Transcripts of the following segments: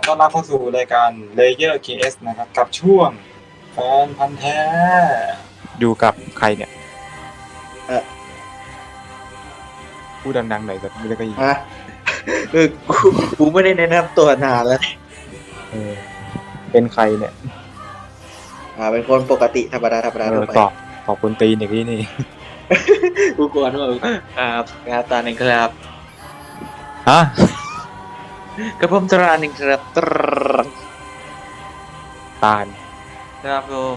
อต้อนรับเข้าสู่รายการ Layer KS นะครับ กับช่วงแฟนพันธ์แท้ อยู่กับใครเนี่ยเอ่อ พูดดังๆหน่อยแบบไม่ได้ก็ยินฮะเออกูกูไม่ได้แนะนำตัวนานแล้วเออเป็นใครเนี่ยอ่าเป็นคนปกติธรรมดาธรรมดาเอทั่อวไปตอบตอบคนตีนอย่างนี้นี่ กูกลัวว่าครับครับตาหนึ่งครับฮะ กระผมตราหนึ่งครับตรตาลครับผม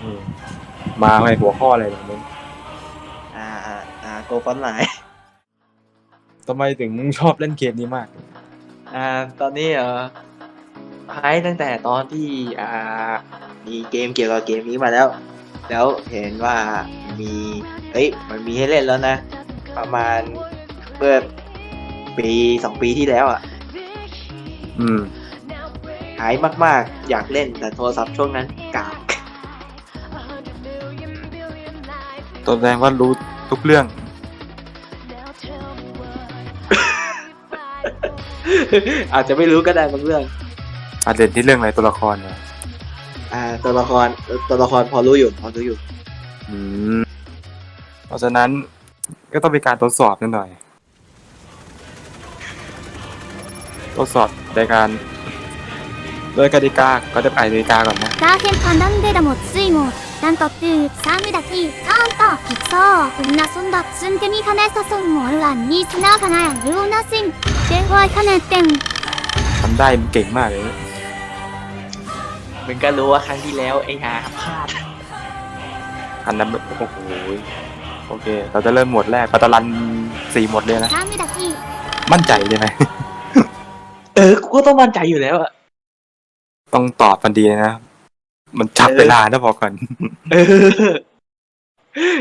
เออมาให้หัวข้ออะไรแบบนี้อ่าอ่าอ่าโกฟอนไลน์ทำไมถึงชอบเล่นเกมนี้มาก อ่า ตอนนี้เออไฮตั้งแต่ตอนที่อ่า มีเกมเกี่ยวกับเกมนี้มาแล้ว แล้วเห็นว่ามีเอ้ยมันมีให้เล่นแล้วนะ ประมาณเมื่อปีสองปีที่แล้วอะ อืมหายมากๆ อยากเล่นแต่โทรศัพท์ช่วงนั้นกากตัวแสดงว่ารู้ทุกเรื่อง อาจจะไม่รู้ก็ได้บางเรื่องอาจเด่นที่เรื่องอะไรตัวละครเนี่ยอ่า ตัวละครตัวละครพอรู้อยู่พอรู้อยู่ อืม เพราะฉะนั้นก็ต้องมีการทดสอบนิดหน่อย ทดสอบในการโดยกติกาก็จะไปกติกาก่อนนะ ラーヘンパンダンデダもついもなんとってサムダキちゃんときっとみんなそんだつんでみかねさそんもるわにつながないルーナシンでわいかねってん ทำได้มันเก่งมากเลย มึงก็รู้ว่าครั้งที่แล้วไอ้หาพลาด อันนั้นโอ้โหโอเค เราจะเริ่มหมวดแรกปัตตาลันสี่หมวดเลยนะ サムダキ มั่นใจเลยไหม เออ กูก็ต้องมั่นใจอยู่แล้วอะต้องตอบมันดีนะ มันจับเวลานะบอกก่อน เออ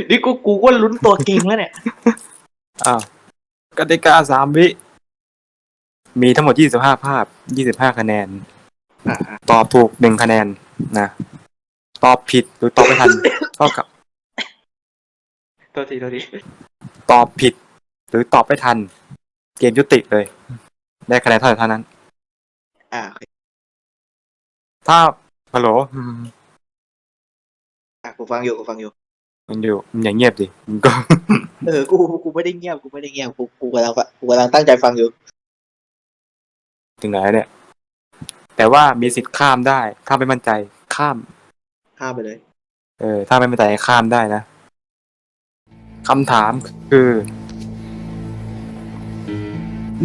นี่กูกูก็ลุ้นตัวเก่งแล้วเนี่ย อ้าวกติกาสามวิ มีทั้งหมดยี่สิบห้าภาพยี่สิบห้าคะแนนอ่าตอบถูกหนึ่งคะแนนนะ ตอบผิดหรือตอบไม่ทัน เท่ากับ ตัวทีตัวทีตอบผิด หรือตอบไม่ทัน เกมยุติเลย ได้คะแนนเท่าไหร่เท่านั้น อ่าโอเคถ้าฮัลโหลอืมอะกูฟังอยู่กูฟังอยู่ มันอยู่มันอย่างเงียบดิมันก็ เออ กู กูไม่ได้เงียบ กูไม่ได้เงียบ กู กูกำลังฟังกูกำลังตั้งใจฟังอยู่ ถึงไหนเนี่ย แต่ว่ามีสิทธิ์ข้ามได้ข้ามไม่มั่นใจข้าม ข้ามไปเลย เออ ถ้าไม่มั่นใจข้ามได้นะคำถามคือ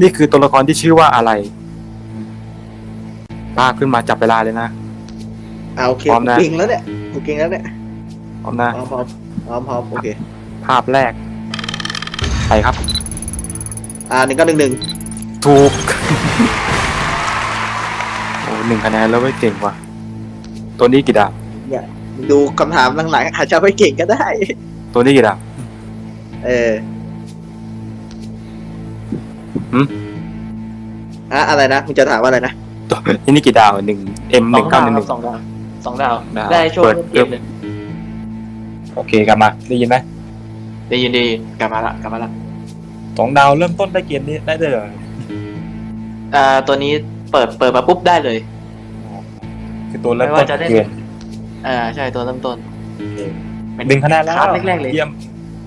นี่คือตัวละครที่ชื่อว่าอะไรภาพขึ้นมาจับเวลาเลยนะ อ่าโอเคพร้อมกูนะ เก่งแล้วเนี่ยกูเก่งแล้วเนี่ยพร้อมนะพร้อมพร้อมพร้อมพร้อมโอเค ภาพแรก ไปครับ อ่าหนึ่งก็หนึ่งหนึ่งถูก โอ้หนึ่งคะแนนแล้วไม่เก่งว่ะ ตัวนี้กี่ดาวเนี่ยมึงดูคำถามหลังๆอาจจะไม่เก่งก็ได้ ตัวนี้กี่ดาว เออ หืม อะอะไรนะมึงจะถามว่าอะไรนะตัวที่นี่กี่ดาวหนึ่งเอ็มหนึ่งเก้าหนึ่งหนึ่งสองดาวสองดาว ดาว ได้ช่วงเปิดเกมเลยโอเคกลับมาได้ยินไหมได้ยินดีกลับมาละกลับมาละสองดาวเริ่มต้นได้เกมนี้ได้เลยเหรออ่าตัวนี้เปิดเปิดมาปุ๊บได้เลย คือตัวเริ่มไม่ต้นว่าจะได้ เกมอ่าใช่ตัวเริ่มต้นหนึ่งคะแนนแล้วคาบแรกๆเลย เยี่ยม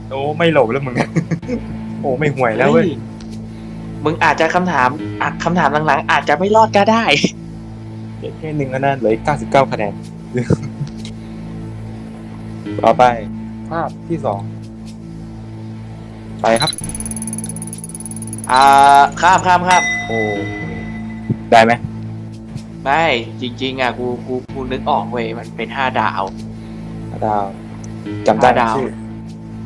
โอ้ไม่โหลแล้วมึง โอ้ไม่ห่วยแล้วเว้ยฮ้ มึงอาจจะคำถามอะคำถามหลังๆ อาจจะไม่รอดก็ได้แค่หนึ่งคะแนนเหลือเก้าสิบเก้าคะแนน ต่อไป ภาพที่สองไปครับ อ่าข้ามข้ามข้ามโอ้ ได้ไหมไม่จริง ๆอะกูกูกูนึกออกเว้ยมันเป็นห้าดาว ดาวจำได้ห้าดาว ชื่อ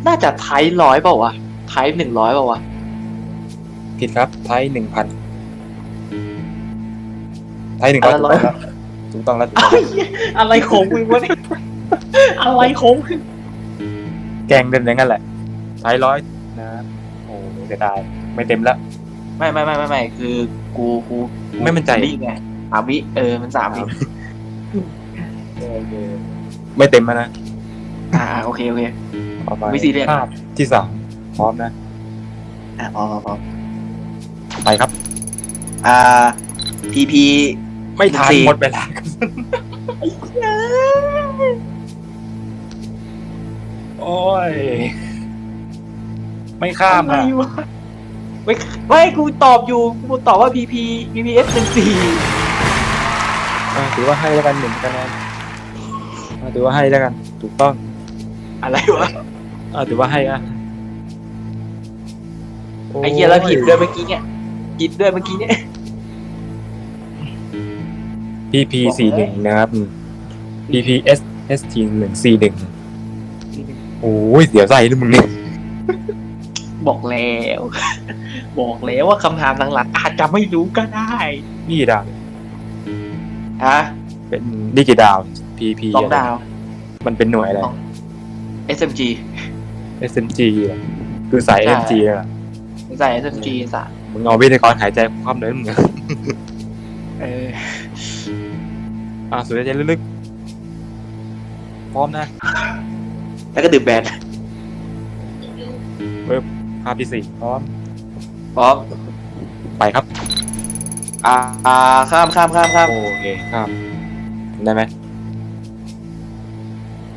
น่าจะไทยร้อยเปล่าวะไทยหนึ่งร้อยเปล่าวะ ผิดครับ ไทยหนึ่งพันไทยหนึ่งร้อยอะไรร้อยถูกต้องแล้วถูกต้องแล้วถูกต้องเอ้ยอะไรของมึงวะเนี่ยอะไรของมึงแกงเดินอย่างนั้นแหละ ไทยร้อยนะโอ้เสียดายไม่เต็มแล้วไม่ไม่ไม่ไม่ไม่คือกูกูกูไม่มั่นใจ นี่ไงสามวิเออมันสามวิโอเคไม่เต็มแล้วนะอ่าโอเคโอเคต่อไปไม่ซีเรียสภาพที่สามพร้อมนะอ่าพอพอพอ ไปครับ อ่าพีพีไม่ทันสี่หมดเวลาครับโอ้ย ไม่ข้ามทำอะไมวะไม่ไม่กูตอบอยู่ กูตอบว่าพีพีพีพีเอสเป็นสี่อะถือว่าให้แล้วกันหนึ่งคะแนนอะถือว่าให้แล้วกัน ถูกต้องอะไรวะอะถือว่าให้อะไอ้เหี้ยแล้วผิดด้วยเมื่อกี้เนี่ย ผิดด้วยเมื่อกี้เนี่ยพีพีสี่หนึ่งนะครับพีพีเอสเอสทีหนึ่งสี่หนึ่งโอ้ยเสียวใจด้วยมึงเนี่ยบอกแล้ว บอกแล้วว่าคำถามหลังๆอาจจะไม่รู้ก็ได้นี่ดาวฮะเป็นนี่กี่ดาวพีพีสองดาว มันเป็นหน่วยอะไรสอง SMG SMG เหรอคือสายใช่ SMG เหรอใส่ SMG สาม มึงเอาวิทยากรหายใจความเลยมึงอะเอออะสุดใจลึกๆ พร้อมนะแล้วก็ดื่มแบนภาพที่สี่พร้อม พร้อมไปครับ อ่าอ่าข้ามข้ามข้ามข้ามโอเคครับได้ไหม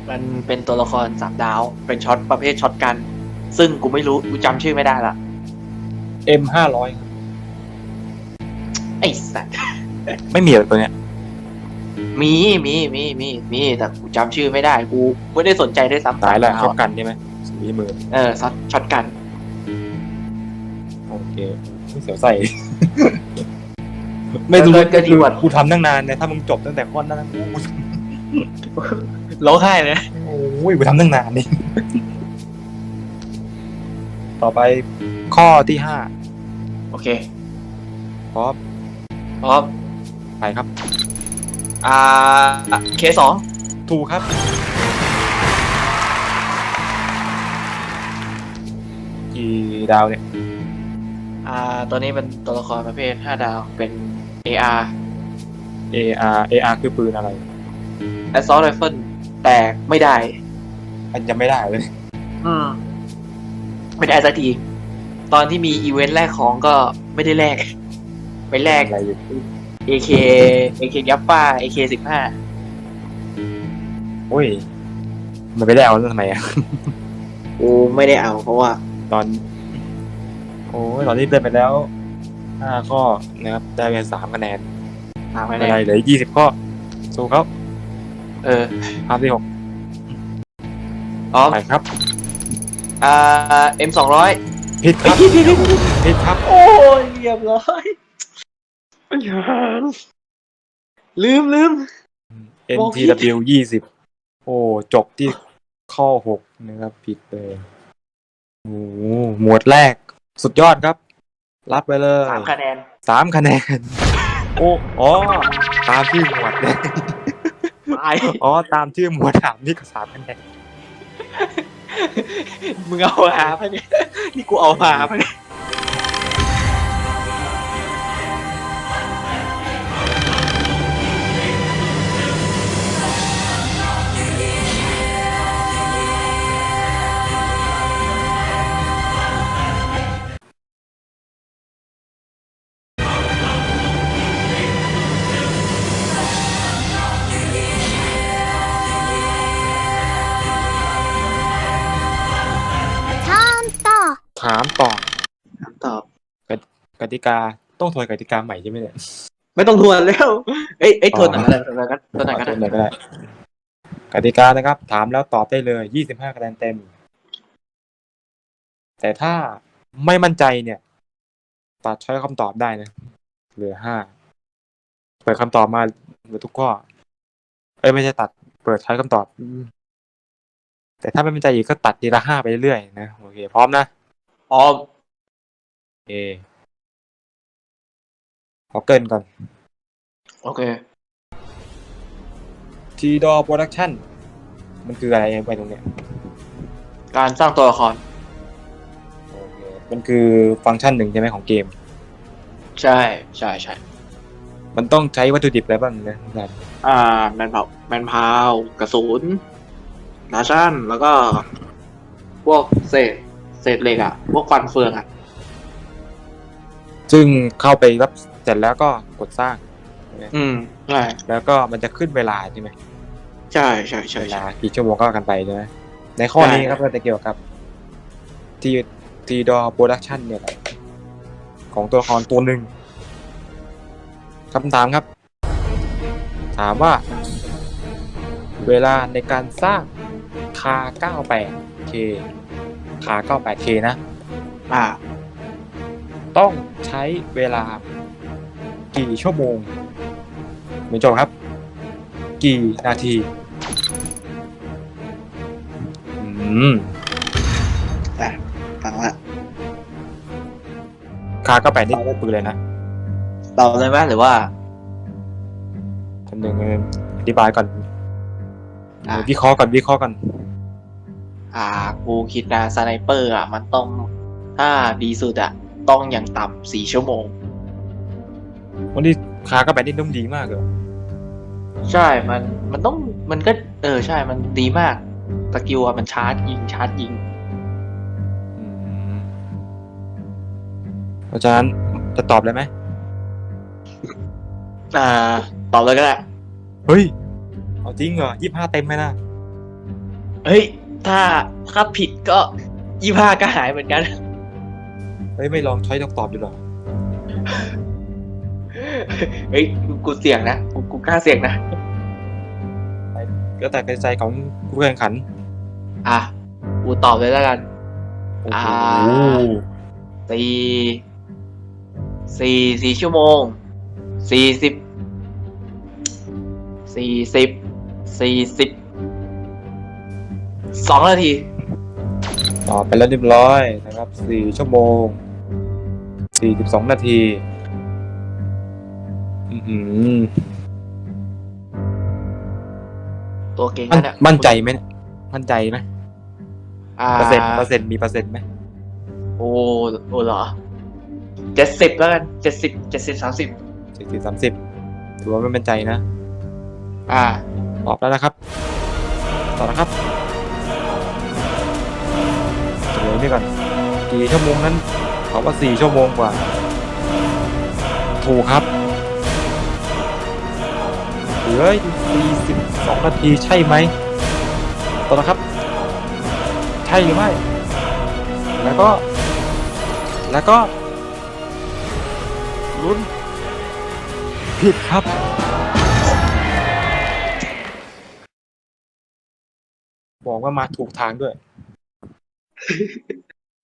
มันเป็นตัวละครสามดาว เป็นช็อตประเภทช็อตกัน ซึ่งกูไม่รู้ กูจำชื่อไม่ได้ละ เอ็มห้าร้อยไอ้สัตว์ไม่มีเหรอตัวเนี้ย มีมีมีมีมีแต่กูจำชื่อไม่ได้กูไม่ได้สนใจได้วยซ้ำตายแล้วสมดช็อตกันใช่ไหมสีมือเออช็อตช็อตกัน โอเคไม่เสียวใส่ ไม่รู้ก็ก็ดีกว่า กูทำตั้งนานเนี่ยถ้ามึงจบตั้งแต่ข้อนั้นนะกูร้องไห้เลยโอ้ยกูทำตั้งนานนี่ ต่อไปข้อที่ห้าโอเคพร้อมพร้อมไปครับอ่าเคสองถูกครับ กี่ดาวเนี่ยอ่าตัวนี้เป็นตัวละครประเภทห้าดาวเป็น AR AR AR คือปืนอะไร Assault Rifle แต่ไม่ได้ อันยังไม่ได้เลย อืม ไม่ได้สักที ตอนที่มีอีเวนต์แรกของก็ไม่ได้แลกไปแลก อะไรอยู่ AK AK ยัปป้า AK สิบห้าโอ้ย มันไม่ได้เอาแล้วทำไมอะกูไม่ได้เอาเพราะว่า ตอน โอ้ยตอนนี้เดินไปแล้วห้าข้อนะครับ ได้ไปสามคะแนนตามไม่ไม่ได้ได้เหลือยี่สิบข้อ สู้เขาเออ ภาพที่หกอ๋อ ไปครับ อ่า M สองร้อยผิดครับพี่พี่พี่ผิดครับ โอ้ยเรียบร้อยลืมลืมบอกผิด NTW ยี่สิบโอ้ จบที่ข้อหกนะครับ ผิดเลยโอ้โหหมวดแรก สุดยอดครับ รับไปเลยสามคะแนนสามคะแนน โอ้อ๋อตามชื่อหมวดเลยตายอ๋อ ตามชื่อหมวดถามนี่ก็สามคะแนน มึงเอาหาไปะเนี่ยนี่กูเอาหาไปะเนี่ย ติกาต้องทวนกติกาใหม่ใช่ไหมเนี่ยไม่ต้องทวนแล้ว เอ้ยเอ้ยทวนหน่อยก็ได้ทวนหน่อยก็ทวนหน่อยก็ทวนหน่อยก็ได้ได้กติกานะครับ ถามแล้วตอบได้เลยยี่สิบห้าคะแนนเต็ม แต่ถ้าไม่มั่นใจเนี่ย ตัดช้อยคำตอบได้นะเหลือห้าเปิดคำตอบมาเหลือทุกข้อ เอ้ยไม่ใช่ตัด เปิดช้อยคำตอบอืมแต่ถ้าไม่มั่นใจอีกก็ตัดทีละห้าไปเรื่อยๆนะโอเค พร้อมนะอ๋อเอ ขอเกรินก่อน โอเค ทีดอโปรดักชั่น มันคืออะไรไปตรงเนี้ยการสร้างตัวละครโอเคมันคือฟังก์ชันหนึ่งใช่ไหมของเกม ใช่ใช่ใช่มันต้องใช้วัตถุดิบอะไรบ้างนะอาจารย์อ่าแมนเผาแมนพาวกระสุนนาชั่นแล้วก็ พวกเศษเศษเหล็กอะพวกฟันเฟืองอะซึ่งเข้าไปรับเสร็จแล้วก็กดสร้าง อืมใช่แล้วก็มันจะขึ้นเวลาใช่ไหมใช่ใช่ใช่เวใช่ลากี่ชั่วโมงก็ว่ากันไปใช่ไหมในข้อนี้ใช่ครับก็จะเกี่ยวกับทีทีดอโปรดักชันเนี่ยแหละของตัวละครตัวหนึ่งคำถามครับ ถามว่า เวลาในการสร้างคา 98K คา 98K นะ อ่า ต้องใช้เวลา กี่ชั่วโมงไม่จบครับ กี่นาที อืมอะฟังละคาก็ไปนี่ปืนเลยนะตอบเลยไหมหรือว่าคำหนึ่งเอออธิบายก่อนอะวิเคราะห์ก่อนวิเคราะห์ก่อนอ่ากูคิดนะสไนเปอร์อะ มันต้องถ้าดีสุดอะ ต้องอย่างต่ำสี่ชั่วโมง วันนี้คาก็ไปนี่นุ่มดีมากเลยใช่ มัน มันต้อง มันก็ เออ ใช่ มันดีมาก สกิลอะมันชาร์จยิง ชาร์จยิงอืมเพราะฉะนั้นจะตอบเลยไหม อ่า ตอบเลยก็ได้ เฮ้ย เอาจริงเหรอยี่ห้าเต็มไหมนะเฮ้ย ถ้า ถ้าผิดก็ยี่ห้าก็หายเหมือนกัน เฮ้ย ไม่ลองช้อยต้องตอบดูหรอ เฮ้ยกูกูเสี่ยงนะกูกูกล้าเสี่ยงนะก็แต่ใจของผู้แข่งขัน อะกูตอบเลยแล้วกันโอ้อ่าโหสี่สี่สี่ชั่วโมงสี่สิบสี่สิบสี่สิบสองนาทีตอบไปแล้วเรียบร้อยนะครับสี่ชั่วโมงสี่สิบสองนาทีอือหือ ตัวเก่งมั่นนะมั่นใจไหมเนี่ยมั่นใจไหมอ่าเปอร์เซ็นต์เปอร์เซ็นต์มีเปอร์เซ็นต์ไหมโอ้โอ้เหรอเจ็ดสิบแล้วกันเจ็ดสิบเจ็ดสิบสามสิบสี่สิบสามสิบถือว่าไม่มั่นใจนะ อ่าตอบแล้วนะครับตอบนะครับเฉลยนี่ก่อนกี่ชั่วโมงนั้นตอบว่าสี่ชั่วโมงกว่า ถูกครับ เหลือสี่สิบสองนาทีใช่ไหมตอบนะครับ ใช่หรือไม่ แล้วก็ แล้วก็ลุ้นผิดครับบอกว่ามาถูกทางด้วย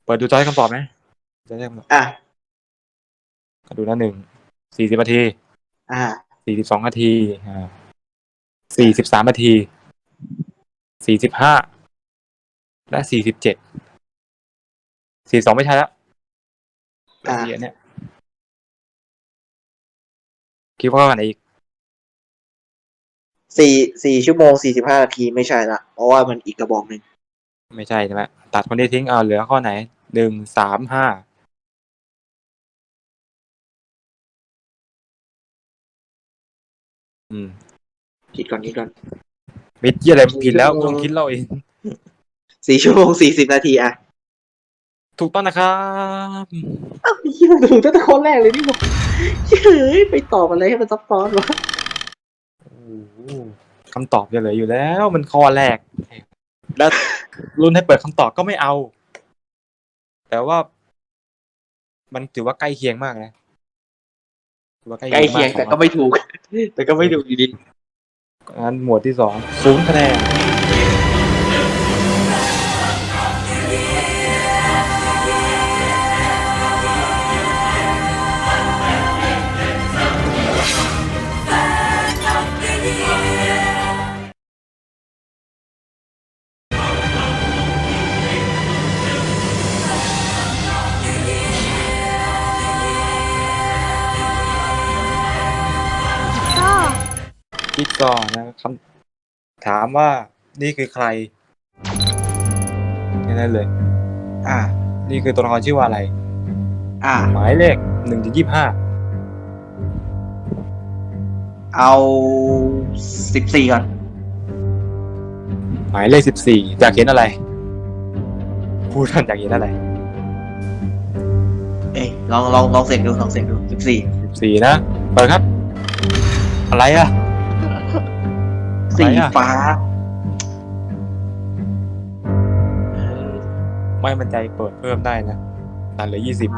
เปิดดูจอยคำตอบไหมจะได้คำตอบอะก็ดูนะหนึ่งสี่สิบนาที อ่า สี่สิบสองนาที อ่าสี่สิบสามนาที สี่สิบห้า และสี่สิบเจ็ด สี่สองไม่ใช่แล้วอ่าสี่อันเนี่ยคิดว่าอันไหนอีก สี่สี่ชั่วโมงสี่สิบห้านาทีไม่ใช่ละ เพราะว่ามันอีกกระบอกหนึ่งไม่ใช่ใช่ไหมตัดคนที่ทิ้งเอาเหลือข้อไหนหนึ่งสามห้า อืมคิดก่อนคิดก่อนมิดเยี่ยอะไรผิดแล้วต้องคิดเราเอง สี่ชั่วโมงสี่สิบนาทีอะถูกต้องนะครับอ้าวยี่มันถูกตั้งแต่ข้อแรกเลยนี่บอกเฮ้ยไปตอบอะไรให้มันซับซ้อนวะโอ้โหคำตอบจะเหลืออยู่แล้ว มันข้อแรก แล้วรุ่นให้เปิดคำตอบก็ไม่เอา แต่ว่า มันถือว่าใกล้เคียงมากนะถือว่าใกล้เคียงมาแต่ก็ไม่ถูก แต่ก็ไม่ถูกอยู่ดีงั้นหมวดที่สองศูนย์คะแนน คิดก่อนนะคำถามว่านี่คือใครแค่นั้นเลย อ่า นี่คือตัวละครชื่อว่าอะไร อ่า หมายเลขหนึ่งถึงยี่ห้าเอาสิบสี่ก่อน หมายเลขสิบสี่อยากเห็นอะไร พูดท่านอยากเห็นอะไรเอ้ยลองลองลองเสียงดูลองเสียงดูสิบสี่สิบสี่นะ เปิดครับ อะไรอะ สีอะไรอะฟ้าไม่มั่นใจเปิดเพิ่มได้นะตันเหลือยี่สิบ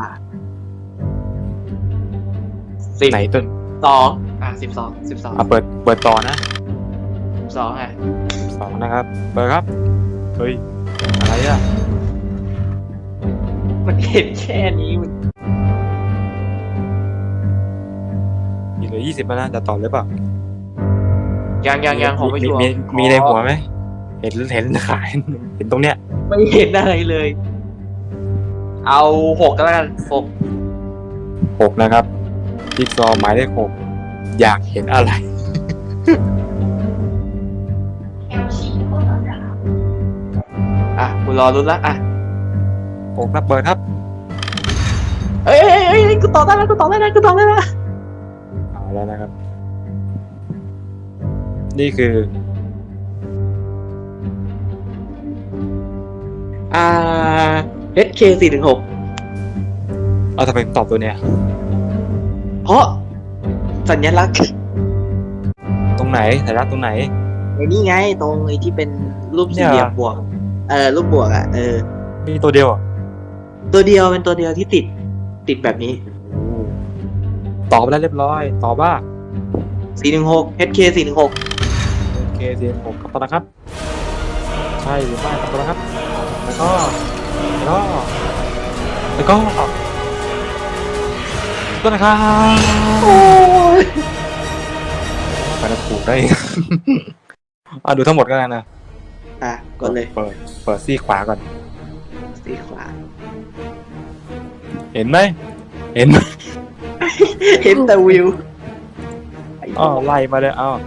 สิบไหนต้นสองอะสิบสองสิบสองอะเปิดเปิดต่อนะสิบสองอะสองนะครับ เปิดครับ เฮ้ย อะไรอะมันเห็นแค่นี้มันเหลือยี่สิบแล้วนะจะต่อหรือเปล่า ยังยังยังผมไม่ชัวร์มีมีในหัวไหมเห็นเห็นขายเห็นตรงเนี้ยไม่เห็นอะไรเลย เอาหกก็แล้วกันหกหกนะครับจิ๊กซอว์หมายเลขหกอยากเห็นอะไร อะคุณรอรุ้นละอะหกนะเปิดครับเอ้ยเอ้ยเอ้ยเอ้ยกูตอบได้แล้วกูตอบได้แล้วกูตอบได้แล้วเอาแล้วนะครับ นี่คือ อ่า HK สี่ถึงหกเอาทำไมผมตอบตัวเนี้ยเพราะสัญลักษณ์ตรงไหนสัญลักษณ์ตรงไหนไอ้นี่ไง ตรงไอ้ที่เป็นรูปเนี่สี่ยเหลี่ยมบวก เออรูปบวกอะเออ มีตัวเดียวอะตัวเดียวเป็นตัวเดียวที่ติดติดแบบนี้ ตอบไปแล้วเรียบร้อย ตอบว่าสี่หนึ่งหก HK สี่หนึ่งหกโอ เคเซียนผมกับตัวนะครับ ใช่หรือไม่กับตัวนะครับ แล้วก็แล้วก็แล้วก็ตัวนะครับโอ้ยไปแล้วถูกได้อะดูทั้งหมดก็แล้วนะอะกดเลยเปิดเปิดซี่ขวาก่อนสีขวา เห็นไหมเห็นไหมเห็นแต่วิวอ๋อไล่มาเลยอ้าว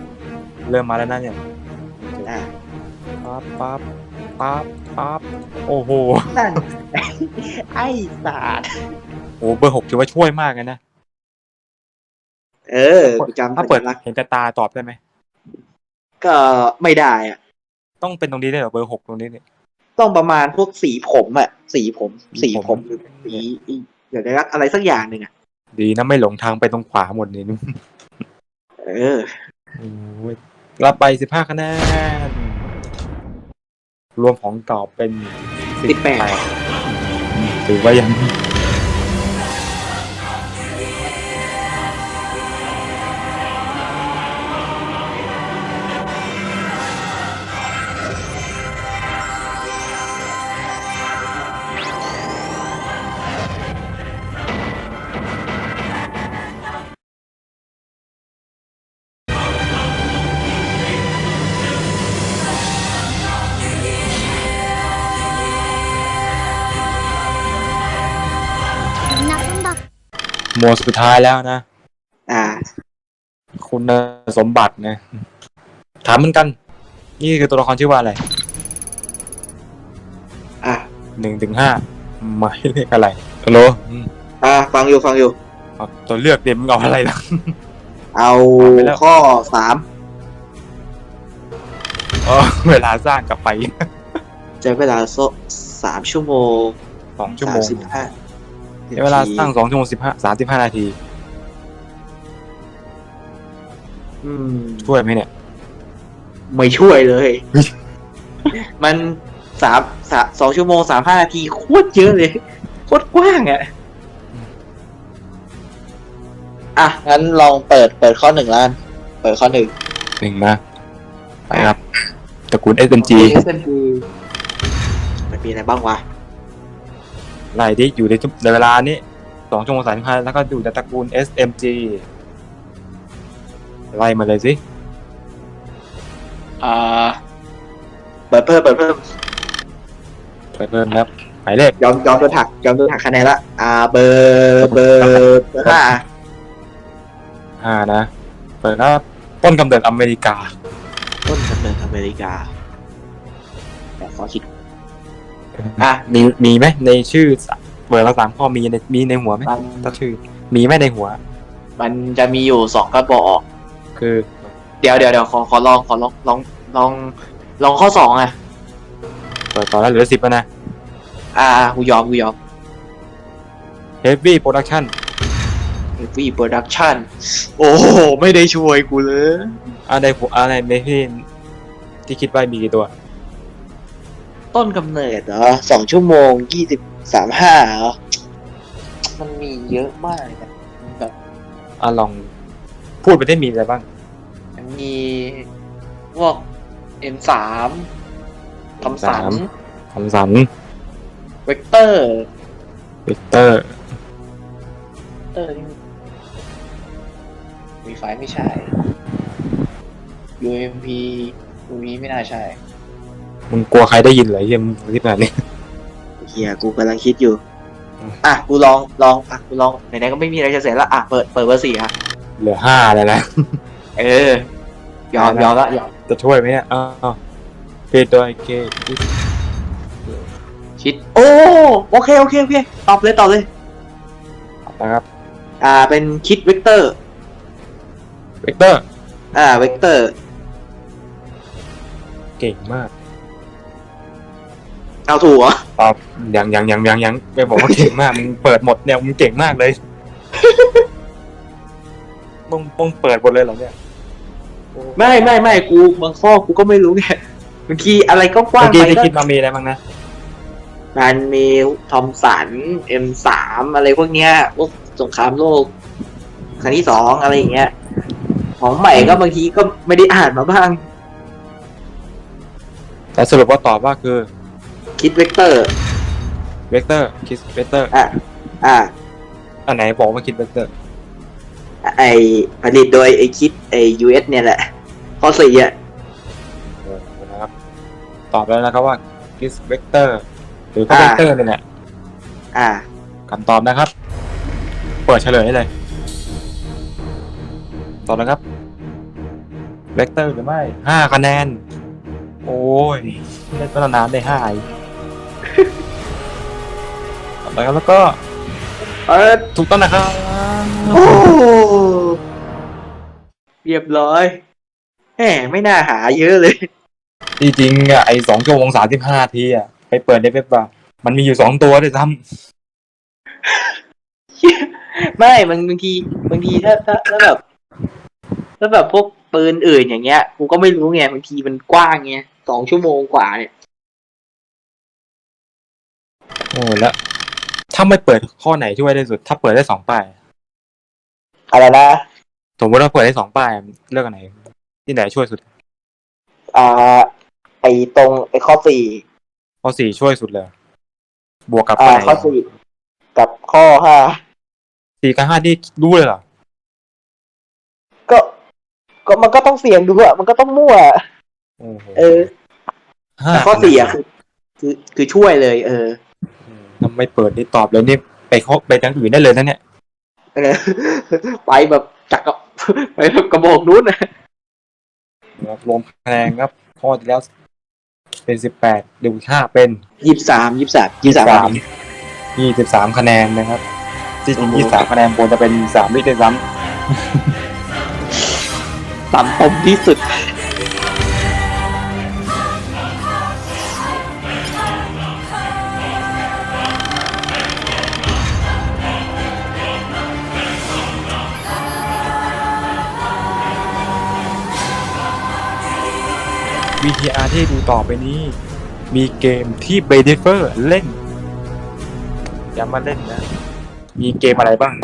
เริ่มมาแล้วนะเนี่ยอะปั๊บปั๊บปั๊บปั๊บโอ้โหนั่นไอ้สาดโอ้เบอร์หกถือว่าช่วยมากเลยนะเออกูจำถ้าเปิดสัญลักษณ์เห็นแต่ตาตอบได้ไหมก็ไม่ได้อะ ต้องเป็นตรงนี้ได้เหรอเบอร์หกตรงนี้เนี่ย ต้องประมาณพวกสีผมอะ สีผม สีสีผมผมหรือสีอีเดี๋ยวได้รักอะไรสักอย่างหนึ่งอะ ดีนะไม่หลงทางไปตรงขวาหมดนี่เออโอ้ย รับไปสิบห้าคะแนน รวมของเก่าเป็น18ถือว่ายัง หมวดสุดท้ายแล้วนะ อ่า คุณสมบัตินะ ถามเหมือนกัน นี่คือตัวละครชื่อว่าอะไรอะ หนึ่งถึงห้าหมายเลขอะไรฮัลโหลอืมอะฟังอยู่ฟังอยู่ เอาตัวเลือกเดี๋ยวมึงเอาอะไรล่ะ เอาเอาไปแล้ว ข้อสามเออเวลาสร้างกลับไปใช้เวลาโซสามชั่วโมงสองชั่วโมงสิบห้า ใช้เวลาสร้างสองชั่วโมงสิบห้าสามสิบห้านาที อืมช่วยไหมเนี่ย ไม่ช่วยเลยเฮ้ยมันสามสามสองชั่วโมงสามห้านาทีโคตรเยอะเลยโคตรกว้างอะ อะ งั้นลองเปิดเปิดข้อหนึ่งแล้วกันเปิดข้อหนึ่งหนึ่งนะไปครับตระกูล SMG SMG มันมีอะไรบ้างวะ ไล่ที่อยู่ในจุดในเวลานี้สองชั่วโมงสามสิบห้าแล้วก็อยู่ในตระกูล SMG ไล่มาเลยสิอ่าเปิดเพิ่มเปิดเพิ่มไปเพิ่มครับหมายเลขยอมยอมโดนหักยอมโดนหักคะแนนละอ่าเบอร์เบอร์เบอร์ห้าห้านะเปิดครับต้นกำเนิดอเมริกาต้นกำเนิดอเมริกาแต่ขอคิด อะมีมีไหมในชื่อเปิดมาสามข้อมีในมีในหัวไหมมันถ้าชื่อ มีไหมในหัว มันจะมีอยู่สองกระบอก คือเดี๋ยวเดี๋ยวเดี๋ยวขอขอลองขอลองลองลองลองข้อสองอะ เปิดต่อแล้วเหลือสิบแล้วนะ อ่ากูยอมกูยอม Heavy Production Heavy Production โอ้โห ไม่ได้ช่วยกูเลย อะไรผมอะไรเมที่ที่คิดว่ามีกี่ตัว ต้นกำเนิดเหรอสองชั่วโมงยี่สิบสามห้าเหรอมันมีเยอะมากนะแบบอะลองพูดไปได้มีอะไรบ้างมันมีพวก M3 ทอมสันคำสันเวกเตอร์วิกเตอร์ เตอร์นี่มีไฟไม่ใช่ UMP UV ไม่น่าใช่ มึงกลัวใครได้ยินเหรอเฮียมึงคิดแบบนี้เฮียกูกำลังคิดอยู่อืมอะกูลองลองอะกูลองไหนๆก็ไม่มีอะไรจะเสียละอะเปิดเปิดเบอร์สี่อะเหลือห้าเลยนะ เออยอมยอมละยอมจะช่วยไหมเนี่ยอ้าวเกตโดยเกตคิด โอ้โอเคโอเคโอเคตอบเลยตอบเลยนะครับ อ่าเป็นคิดเวกเตอร์เวกเตอร์ อ่าเวกเตอร์ เก่งมาก เอาถูกเหรอตอบยังยังยังยังยังไม่บอกว่าเก่งมากมึงเปิดหมดเนี่ยมึงเก่งมากเลยมึงมึงเปิดหมดเลยเหรอเนี่ยไม่ไม่ไม่กูบางข้อกูก็ไม่รู้ไงบางทีอะไรก็กว้าเมื่งอกี้ไปที่ก็คิดมามีอะไรบ้างนะมันมีทอมสัน M3 อะไรพวกเนี้ยพวกสงครามโลกครั้งที่สองอะไรอย่างเงี้ย ของใหม่ก็บางทีก็ไม่ได้อ่านมาบ้าง แต่สรุปว่าตอบว่าคือ คิดเวกเตอร์เวกเตอร์คิดเวกเตอร์อะอะอันไหนบอกว่าคิดเวกเตอร์ไอผลิตโดยไอคิดไอ US เนี่ยแหละ ข้อสี่อะเออนะครับตอบแล้วนะครับว่าคิดเวกเตอร์หรือก็เวกเตอร์นี่แหละอ่าคำตอบนะครับ เปิดเฉลยเลย ตอบนะครับเวกเตอร์หรือไม่ห้าคะแนน โอ้ยเล่นตั้งนานได้ห้าอีก ตอบนะครับแล้วก็เออถูกต้องนะครับโอ้เรียบร้อยแหมไม่น่าหาเยอะเลยจริงๆอะไอสองชั่วโมงสามสิบห้าทีอะไปเปิดในเว็บว่ามันมีอยู่สองตัวด้วยซ้ไม่มันบางทีบางทีถ้าถ้าถ้าแบบถ้าแบบพวกปืนอื่นอย่างเงี้ยกูก็ไม่รู้ไงบางทีมันกว้างไงสองชั่วโมงกว่าเนี่ยำ โอ้แล้ว ถ้าไม่เปิดข้อไหนช่วยได้สุด ถ้าเปิดได้สองป้าย อะไรนะ สมมติว่าเปิดได้สองป้ายเลือกอันไหน ที่ไหนช่วยสุด อ่า ไอตรงไอข้อสี่ข้อสี่ช่วยสุดเลย บวกกับอ่า ข้อไหนข้อสี่กับข้อห้าสี่กับห้าที่รู้เลยเหรอ ก็ ก็มันก็ต้องเสี่ยงดูอะมันก็ต้องมั่ว โอ้โหเออ ห้าแต่ข้อสี่อะคือคือคือช่วยเลย เออทำ ไม่เปิดนี่ตอบเลยนี่ไปข้อไปทางอื่นได้เลยนะเนี่ยเออไปแบบจักกับไปแบบกระบอกนู้นนะนะครับรวมคะแนนครับข้อที่แล้ว เป็นสิบแปดดูห้าเป็นยี่สิบสามยี่สิบสามยี่สิบสามยี่สิบสามคะแนนนะครับที่จริงโอ้โหยี่สิบสามคะแนนควรจะเป็นสามวิด้วยซ้ต่ำตมที่สุด VTR ที่ดูต่อไปนี้ มีเกมที่เบเดเฟอร์เล่นอย่ามาเล่นนะ มีเกมอะไรบ้าง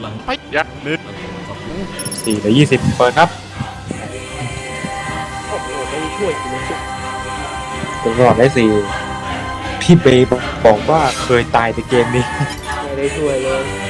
หลังไปยักษ์นิดสี่หรือยี่สิบเปิดครับโอ้โหไม่ช่วยกูเลยเป็นตลอดได้สี่พี่เบย์บอกว่าเคยตายในเกมนี้ ไม่ได้ช่วยเลยเ